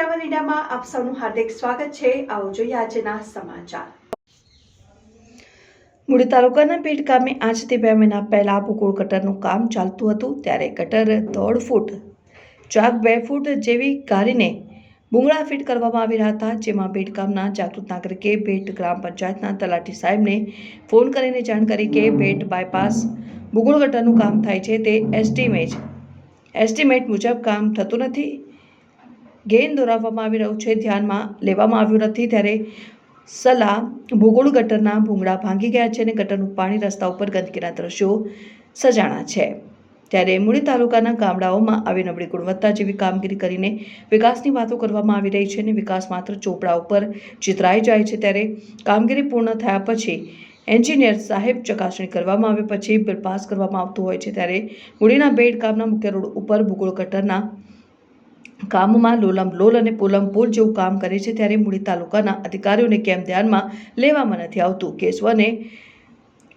ન્યૂઝમાં આપ સૌનું હાર્દિક સ્વાગત છે. આવો જોઈએ આજના સમાચાર. મૂળી તાલુકાના પેટ ગામે આજથી બે મહિના પહેલા ભૂગોળ ગટરનું કામ ચાલતું હતું, ત્યારે ગટર દોઢ ફૂટ, ચાક બે ફૂટ જેવી કારીને ભૂંગળા ફિટ કરવામાં આવી રહ્યા હતા, જેમાં બેટ ગામના જાગૃત નાગરિકે બેટ ગ્રામ પંચાયતના તલાટી સાહેબને ફોન કરીને જાણ કરી કે બેટ બાયપાસ ભૂગોળ ગટરનું કામ થાય છે તે એસ્ટિમેટ એસ્ટિમેટ મુજબ કામ થતું નથી. ગેન દોરાવવામાં આવી રહ્યું છે. ધ્યાનમાં લેવામાં આવ્યું નથી. ત્યારે સલાહ ભૂગોળ ગટરના ભૂંગળા ભાંગી ગયા છે અને ગટરનું પાણી રસ્તા ઉપર ગંદકીના દ્રશ્યો સજાણા છે. ત્યારે મૂળી તાલુકાના ગામડાઓમાં આવી નબળી ગુણવત્તા જેવી કામગીરી કરીને વિકાસની વાતો કરવામાં આવી રહી છે અને વિકાસ માત્ર ચોપડા ઉપર ચિતરાઈ જાય છે. ત્યારે કામગીરી પૂર્ણ થયા પછી એન્જિનિયર સાહેબ ચકાસણી કરવામાં આવે પછી બિલ પાસ કરવામાં આવતું હોય છે. ત્યારે મૂળીના બેડ ગામના મુખ્ય રોડ ઉપર ભૂગોળ ગટરના કામમાં લોલમ, લોલ અને પોલમ પોલ જેવું કામ કરે છે ત્યારે મૂળી તાલુકાના અધિકારીઓને કેમ ધ્યાનમાં લેવામાં નથી આવતું? કેશવને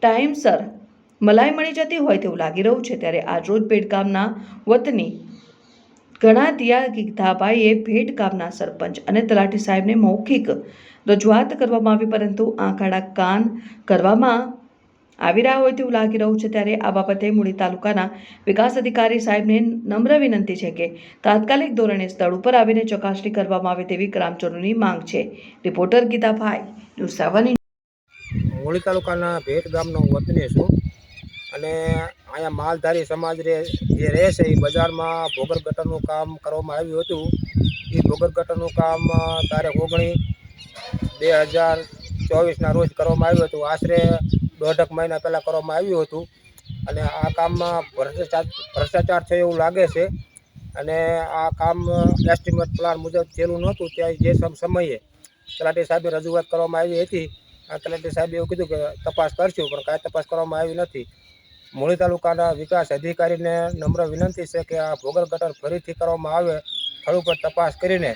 ટાઈમસર મલાઈ મળી જતી હોય તેવું લાગી રહ્યું છે ત્યારે આજરોજ ભેટ ગામના વતની ગણાતિયા ગીધાબાઈએ ભેટ ગામના સરપંચ અને તલાટી સાહેબને મૌખિક રજૂઆત કરવામાં આવી પરંતુ આંખાડા કાન કરવામાં આવી રહ્યા હોય તેવું લાગી રહ્યું છે ત્યારે આ બાબતે મૂળી તાલુકાના વિકાસ અધિકારી સાહેબને નમ્ર વિનંતી છે કે તાત્કાલિક ધોરણે સ્થળ ઉપર આવીને ચકાસણી કરવામાં આવે તેવી ગ્રામજનોની માંગ છે. Reporter Gitabhai news seven Muli તાલુકાના ભેટ ગામનો વતની છું અને અહીંયા માલધારી સમાજ જે રહે છે એ બજારમાં ભોગર ગટરનું કામ કરવામાં આવ્યું હતું. એ ભોગર ગટરનું કામ તારીખ ઓગણીસ બે હજાર ચોવીસના રોજ કરવામાં આવ્યું હતું. આશરે દોઢક મહિના પહેલાં કરવામાં આવ્યું હતું. અને આ કામમાં ભ્રષ્ટાચાર ભ્રષ્ટાચાર થયો એવું લાગે છે. અને આ કામ એસ્ટિમેટ પ્લાન મુજબ થયેલું નહોતું. ત્યાં જે સમ- સમયે તલાટી સાહેબે રજૂઆત કરવામાં આવી હતી. આ તલાટી સાહેબે એવું કીધું કે તપાસ કરશું, પણ કાંઈ તપાસ કરવામાં આવી નથી. મૂળી તાલુકાના વિકાસ અધિકારીને નમ્ર વિનંતી છે કે આ ભોગલ ગટર ફરીથી કરવામાં આવે. સ્થળ ઉપર તપાસ કરીને